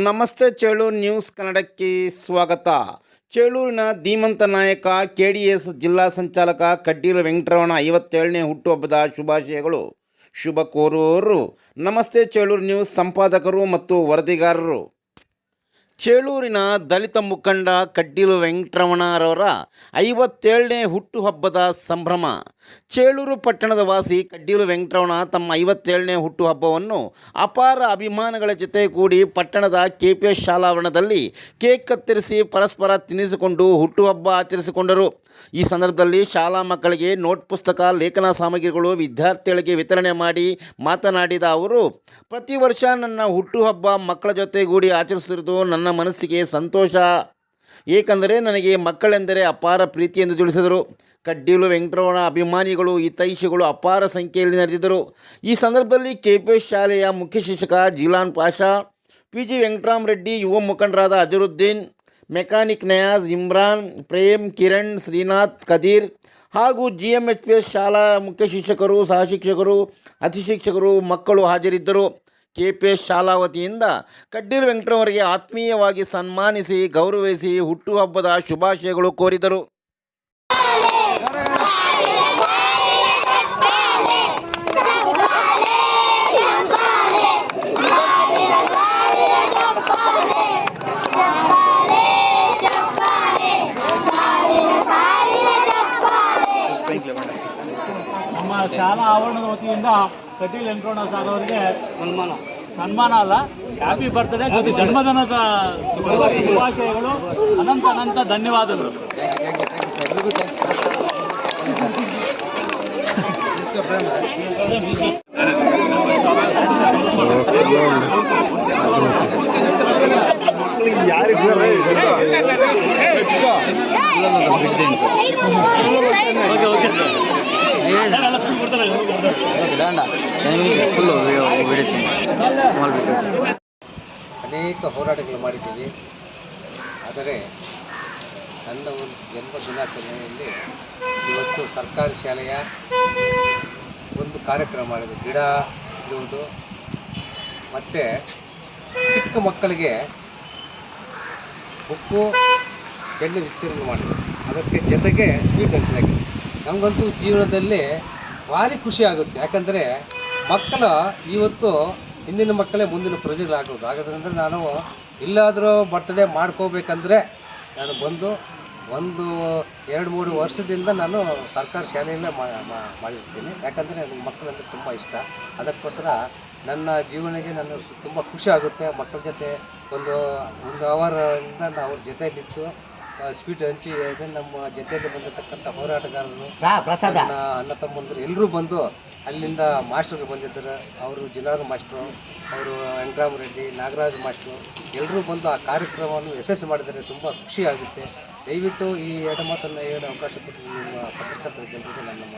ನಮಸ್ತೆ ಚೇಳೂರು ನ್ಯೂಸ್ ಕನ್ನಡಕ್ಕೆ ಸ್ವಾಗತ. ಚೇಳೂರಿನ ಧೀಮಂತ ನಾಯಕ ಕೆ ಡಿ ಎಸ್ ಜಿಲ್ಲಾ ಸಂಚಾಲಕ ಕಡ್ಡೀಲ ವೆಂಕಟರಮಣ ಐವತ್ತೇಳನೇ ಹುಟ್ಟುಹಬ್ಬದ ಶುಭಾಶಯಗಳು. ಶುಭ ಕೋರುವವರು ನಮಸ್ತೆ ಚೇಳೂರು ನ್ಯೂಸ್ ಸಂಪಾದಕರು ಮತ್ತು ವರದಿಗಾರರು. ಚೇಳೂರಿನ ದಲಿತ ಮುಖಂಡ ಕಡ್ಡಿಲು ವೆಂಕಟರಮಣರವರ ಐವತ್ತೇಳನೇ ಹುಟ್ಟುಹಬ್ಬದ ಸಂಭ್ರಮ. ಚೇಳೂರು ಪಟ್ಟಣದ ವಾಸಿ ಕಡ್ಡೀಲು ವೆಂಕಟರಮಣ ತಮ್ಮ ಐವತ್ತೇಳನೇ ಹುಟ್ಟುಹಬ್ಬವನ್ನು ಅಪಾರ ಅಭಿಮಾನಗಳ ಜೊತೆ ಕೂಡಿ ಪಟ್ಟಣದ ಕೆ ಪಿ ಎಸ್ ಶಾಲಾವರಣದಲ್ಲಿ ಕೇಕ್ ಕತ್ತರಿಸಿ ಪರಸ್ಪರ ತಿನ್ನಿಸಿಕೊಂಡು ಹುಟ್ಟುಹಬ್ಬ ಆಚರಿಸಿಕೊಂಡರು. ಈ ಸಂದರ್ಭದಲ್ಲಿ ಶಾಲಾ ಮಕ್ಕಳಿಗೆ ನೋಟ್ ಪುಸ್ತಕ, ಲೇಖನ ಸಾಮಗ್ರಿಗಳು, ವಿದ್ಯಾರ್ಥಿಗಳಿಗೆ ವಿತರಣೆ ಮಾಡಿ ಮಾತನಾಡಿದ ಅವರು, ಪ್ರತಿ ವರ್ಷ ನನ್ನ ಹುಟ್ಟುಹಬ್ಬ ಮಕ್ಕಳ ಜೊತೆಗೂಡಿ ಆಚರಿಸುತ್ತಿರುವುದು ನನ್ನ ಮನಸ್ಸಿಗೆ ಸಂತೋಷ. ಏಕೆಂದರೆ ನನಗೆ ಮಕ್ಕಳೆಂದರೆ ಅಪಾರ ಪ್ರೀತಿ ಎಂದು ತಿಳಿಸಿದರು. ಕಡ್ಡೀಲು, ವೆಂಕಟರಮಣ, ಅಭಿಮಾನಿಗಳು, ಹಿತೈಷಿಗಳು ಅಪಾರ ಸಂಖ್ಯೆಯಲ್ಲಿ ನಡೆದಿದ್ದರು ಈ ಸಂದರ್ಭದಲ್ಲಿ ಕೆ ಪಿ ಎಸ್ ಶಾಲೆಯ ಮುಖ್ಯ ಶಿಕ್ಷಕ ಜಿಲಾನ್ ಪಾಷಾ, ಪಿ. ಜಿ. ವೆಂಕಟರಾಮ್ ರೆಡ್ಡಿ, ಯುವ ಮುಖಂಡರಾದ ಅಜರುದ್ದೀನ್ ಮೆಕ್ಯಾನಿಕ್ ನಯಾಜ್, ಇಮ್ರಾನ್, ಪ್ರೇಮ್, ಕಿರಣ್, ಶ್ರೀನಾಥ್, ಕದೀರ್ ಹಾಗೂ G M H P S ಶಾಲಾ ಮುಖ್ಯ ಶಿಕ್ಷಕರು ಸಹ ಶಿಕ್ಷಕರು ಅತಿ ಶಿಕ್ಷಕರು ಮಕ್ಕಳು ಹಾಜರಿದ್ದರು. ಕೆ ಪಿ ಎಸ್ ಶಾಲಾ ವತಿಯಿಂದ ಕಡ್ಡೀರ್ ವೆಂಕಟರವರಿಗೆ ಆತ್ಮೀಯವಾಗಿ ಸನ್ಮಾನಿಸಿ ಗೌರವಿಸಿ ಹುಟ್ಟುಹಬ್ಬದ ಶುಭಾಶಯಗಳು ಕೋರಿದರು. ಶಾಲಾ ಆವರಣದ ವತಿಯಿಂದ ಕಟೀಲ್ ವೆಂಕಟರಮಣ ಸರ್ ಅವರಿಗೆ ಸನ್ಮಾನ ಸನ್ಮಾನ ಅಲ್ಲ ಹ್ಯಾಪಿ ಬರ್ತ್ಡೇ ಜೊತೆ ಜನ್ಮದಿನದ ಶುಭಾಶಯಗಳು ಅನಂತ ಅನಂತ ಧನ್ಯವಾದಗಳು ಓಕೆ ಓಕೆ ಅನೇಕ ಹೋರಾಟಗಳು ಮಾಡಿದ್ದೀವಿ. ಆದರೆ ನನ್ನ ಒಂದು ಜನ್ಮ ದಿನಾಚರಣೆಯಲ್ಲಿ ಇವತ್ತು ಸರ್ಕಾರಿ ಶಾಲೆಯ ಒಂದು ಕಾರ್ಯಕ್ರಮ ಮಾಡಿದೆ ಗಿಡ ಇಡುವುದು. ಮತ್ತು ಚಿಕ್ಕ ಮಕ್ಕಳಿಗೆ ಬೆಣ್ಣೆ ವಿಸ್ತೀರ್ಣ ಮಾಡಿದೆ ಅದಕ್ಕೆ ಜೊತೆಗೆ ಸ್ವೀಟ್ ಹಂಚಿದೆ ನಮಗಂತೂ ಜೀವನದಲ್ಲಿ ಭಾರಿ ಖುಷಿ ಆಗುತ್ತೆ. ಯಾಕಂದರೆ ಮಕ್ಕಳು ಇವತ್ತು ಹಿಂದಿನ ಮಕ್ಕಳೇ ಮುಂದಿನ ಪ್ರಜೆಗಳಾಗೋದು. ಆಗೋದ್ರಿಂದ ನಾನು ಇಲ್ಲಾದರೂ ಬರ್ತ್ಡೇ ಮಾಡ್ಕೋಬೇಕಂದ್ರೆ ನಾನು ಬಂದು ಒಂದು ಎರಡು ಮೂರು ವರ್ಷದಿಂದ ನಾನು ಸರ್ಕಾರಿ ಶಾಲೆಯಲ್ಲೇ ಮಾಡಿರ್ತೀನಿ. ಯಾಕಂದರೆ ನನಗೆ ಮಕ್ಕಳಂದ್ರೆ ತುಂಬ ಇಷ್ಟ. ಅದಕ್ಕೋಸ್ಕರ ನನ್ನ ಜೀವನಕ್ಕೆ ನಾನು ತುಂಬ ಖುಷಿ ಆಗುತ್ತೆ. ಮಕ್ಕಳ ಜೊತೆ ಒಂದು ಒಂದು ಅವರಿಂದ ಅವ್ರ ಜೊತೆಲಿದ್ದು ಸ್ವೀಟ್ ಹಂಚಿ ಇದೆ ನಮ್ಮ ಜೊತೆಯಲ್ಲಿ ಬಂದಿರತಕ್ಕಂಥ ಹೋರಾಟಗಾರರು ಪ್ರಸಾದ. ಅಣ್ಣ ತಮ್ಮಂದರು ಎಲ್ಲರೂ ಬಂದು ಅಲ್ಲಿಂದ ಮಾಸ್ಟರ್ ಬಂದಿದ್ದಾರೆ. ಅವರು ಜಿಲ್ಲಾರು ಮಾಸ್ಟ್ರು ಅವರು ವೆಂಕಟರಾಮ ರೆಡ್ಡಿ ನಾಗರಾಜ್ ಮಾಸ್ಟ್ರು ಎಲ್ಲರೂ ಬಂದು ಆ ಕಾರ್ಯಕ್ರಮವನ್ನು ಯಶಸ್ವಿ ಮಾಡಿದರೆ ತುಂಬ ಖುಷಿ ಆಗುತ್ತೆ. ದಯವಿಟ್ಟು ಈ ಎರಡು ಮಾತನ್ನು ಹೇಳೋ ಅವಕಾಶ ಕೊಟ್ಟು ನಿಮ್ಮ ಪತ್ರಕರ್ತರ ಜನರಿಗೆ. ನನ್ನ.